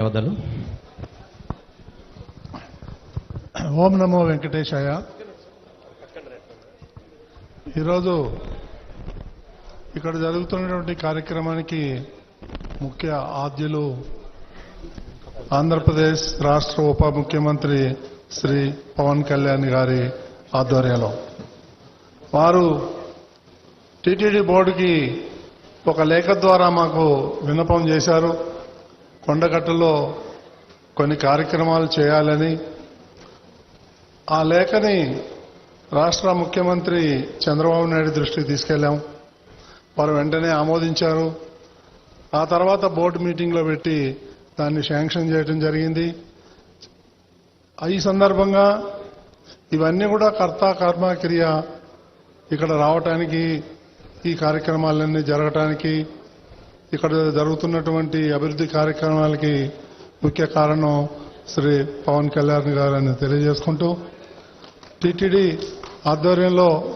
ధన్యవాదాలు ఓం నమో వెంకటేశాయ. ఈరోజు ఇక్కడ జరుగుతున్నటువంటి కార్యక్రమానికి ముఖ్య ఆద్యులు ఆంధ్రప్రదేశ్ రాష్ట్ర ఉప ముఖ్యమంత్రి శ్రీ పవన్ కళ్యాణ్ గారి ఆధ్వర్యంలో. వారు టీటీడీ బోర్డుకి ఒక లేఖ ద్వారా మాకు విన్నపం చేశారు. కొండగట్టులో కొన్ని కార్యక్రమాలు చేయాలని ఆ లేఖని రాష్ట్ర ముఖ్యమంత్రి చంద్రబాబు నాయుడు దృష్టికి తీసుకెళ్ళాం వారు వెంటనే ఆమోదించారు. ఆ తర్వాత బోర్డు మీటింగ్లో పెట్టి దాన్ని శాంక్షన్ చేయడం జరిగింది. ఈ సందర్భంగా ఇవన్నీ కూడా కర్త కర్మ క్రియ ఇక్కడ రావటానికి ఈ కార్యక్రమాలన్నీ జరగటానికి ఇక్కడ జరుగుతున్నటువంటి అభివృద్ధి కార్యక్రమాలకి ముఖ్య కారణం శ్రీ పవన్ కళ్యాణ్ గారని తెలియజేసుకుంటూ టిటిడి ఆధ్వర్యంలో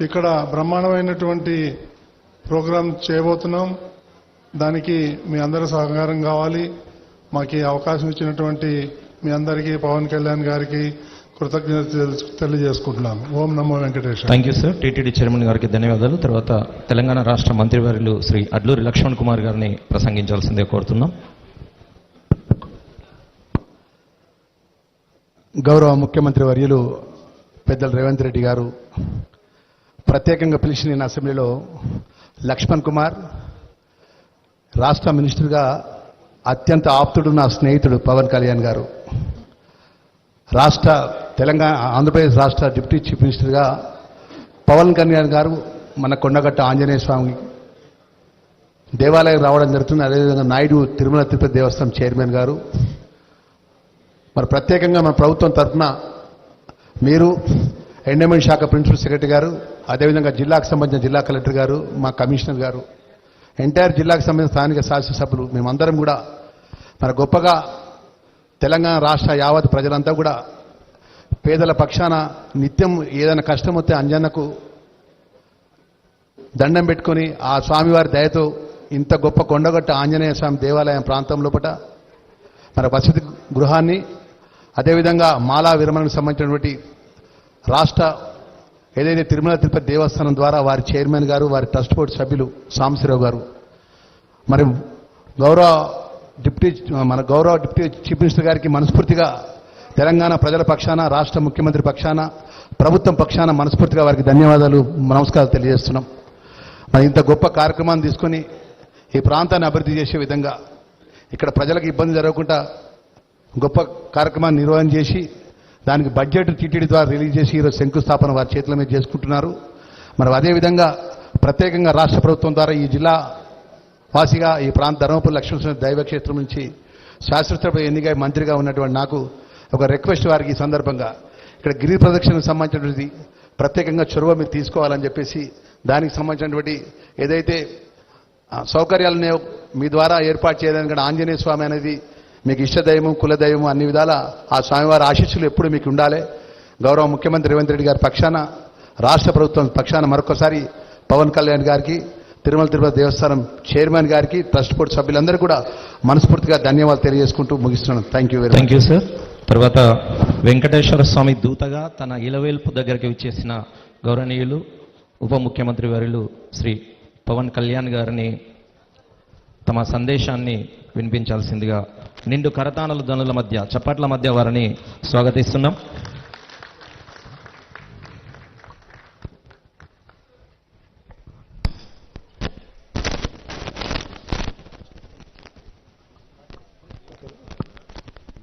ఇక్కడ బ్రహ్మాండమైనటువంటి ప్రోగ్రాం చేయబోతున్నాం. దానికి మీ అందరి సహకారం కావాలి. మాకు అవకాశం ఇచ్చినటువంటి మీ అందరికీ పవన్ కళ్యాణ్ గారికి కృతజ్ఞత తెలియజేసుకుంటున్నాను ఓం నమో Venkateswara thank you sir TTD chairman గారికి ధన్యవాదాలు. తర్వాత తెలంగాణ రాష్ట్ర మంత్రివర్యులు శ్రీ అడ్లూరి లక్ష్మణ్ కుమార్ గారిని ప్రసంగించాల్సిందే కోరుతున్నాం. గౌరవ ముఖ్యమంత్రి వర్యులు పెద్దలు రేవంత్ రెడ్డి గారు ప్రత్యేకంగా పిలిచి నేను అసెంబ్లీలో లక్ష్మణ్ కుమార్ రాష్ట్ర మినిస్టర్గా అత్యంత ఆప్తుడు నా స్నేహితుడు పవన్ కళ్యాణ్ గారు రాష్ట్ర తెలంగాణ ఆంధ్రప్రదేశ్ రాష్ట్ర డిప్యూటీ చీఫ్ మినిస్టర్గా పవన్ కళ్యాణ్ గారు మన కొండగట్ట ఆంజనేయ స్వామి దేవాలయం రావడం జరుగుతుంది. అదేవిధంగా నాయుడు తిరుమల తిరుపతి దేవస్థానం చైర్మన్ గారు. మరి ప్రత్యేకంగా మన ప్రభుత్వం తరఫున మీరు ఎండమెంట్ శాఖ ప్రిన్సిపల్ సెక్రటరీ గారు అదేవిధంగా జిల్లాకు సంబంధించిన జిల్లా కలెక్టర్ గారు మా కమిషనర్ గారు ఎంటైర్ జిల్లాకు సంబంధించిన స్థానిక శాసనసభ్యులు మేమందరం కూడా మరి గొప్పగా తెలంగాణ రాష్ట్ర యావత్ ప్రజలంతా కూడా పేదల పక్షాన నిత్యం ఏదైనా కష్టం వస్తే అంజన్నకు దండం పెట్టుకొని ఆ స్వామివారి దయతో ఇంత గొప్ప కొండగట్ట ఆంజనేయ స్వామి దేవాలయం ప్రాంతం లోపల మన వసతి గృహాన్ని అదేవిధంగా మాలా విరమణకు సంబంధించినటువంటి రాష్ట్ర ఏదైతే తిరుమల తిరుపతి దేవస్థానం ద్వారా వారి చైర్మన్ గారు వారి ట్రస్ట్ బోర్డు సభ్యులు సాంబశివరావు గారు మరి గౌరవ డిప్యూటీ మన గౌరవ డిప్యూటీ చీఫ్ మినిస్టర్ గారికి మనస్ఫూర్తిగా తెలంగాణ ప్రజల పక్షాన రాష్ట్ర ముఖ్యమంత్రి పక్షాన ప్రభుత్వం పక్షాన మనస్ఫూర్తిగా వారికి ధన్యవాదాలు నమస్కారాలు తెలియజేస్తున్నాం. మరి ఇంత గొప్ప కార్యక్రమాన్ని తీసుకొని ఈ ప్రాంతాన్ని అభివృద్ధి చేసే విధంగా ఇక్కడ ప్రజలకు ఇబ్బంది జరగకుండా గొప్ప కార్యక్రమాన్ని నిర్వహణ చేసి దానికి బడ్జెట్ టీటీడీ ద్వారా రిలీజ్ చేసి ఈరోజు శంకుస్థాపన వారి చేతుల మీద చేసుకుంటున్నారు. మరి అదేవిధంగా ప్రత్యేకంగా రాష్ట్ర ప్రభుత్వం ద్వారా ఈ జిల్లా వాసిగా ఈ ప్రాంత ధర్మపురి లక్ష్మణ దైవక్షేత్రం నుంచి శాస్త్రసభ ఎన్నిక మంత్రిగా ఉన్నటువంటి నాకు ఒక రిక్వెస్ట్ వారికి ఈ సందర్భంగా. ఇక్కడ గిరి ప్రదక్షిణకు సంబంధించినటువంటి ప్రత్యేకంగా చొరవ మీరు తీసుకోవాలని చెప్పేసి దానికి సంబంధించినటువంటి ఏదైతే సౌకర్యాలను మీ ద్వారా ఏర్పాటు చేయడానికి కూడా ఆంజనేయ స్వామి అనేది మీకు ఇష్టదైవం కులదైవం అన్ని విధాల ఆ స్వామివారి ఆశీస్సులు ఎప్పుడు మీకు ఉండాలి. గౌరవ ముఖ్యమంత్రి రేవంత్ రెడ్డి గారి పక్షాన రాష్ట్ర ప్రభుత్వం పక్షాన మరొకసారి పవన్ కళ్యాణ్ గారికి తిరుమల తిరుపతి దేవస్థానం చైర్మన్ గారికి ట్రస్ట్ బోర్డు సభ్యులందరూ కూడా మనస్ఫూర్తిగా ధన్యవాదాలు తెలియజేసుకుంటూ ముగిస్తున్నాను. Thank you very thank you sir తర్వాత వెంకటేశ్వర స్వామి దూతగా తన ఇలవేల్పు దగ్గరికి వచ్చేసిన గౌరవనీయులు ఉప ముఖ్యమంత్రి వర్యులు శ్రీ పవన్ కళ్యాణ్ గారిని తమ సందేశాన్ని వినిపించాల్సిందిగా నిండు కరతానల ధనుల మధ్య చప్పట్ల మధ్య వారిని స్వాగతిస్తున్నాం.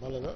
మళ్ళా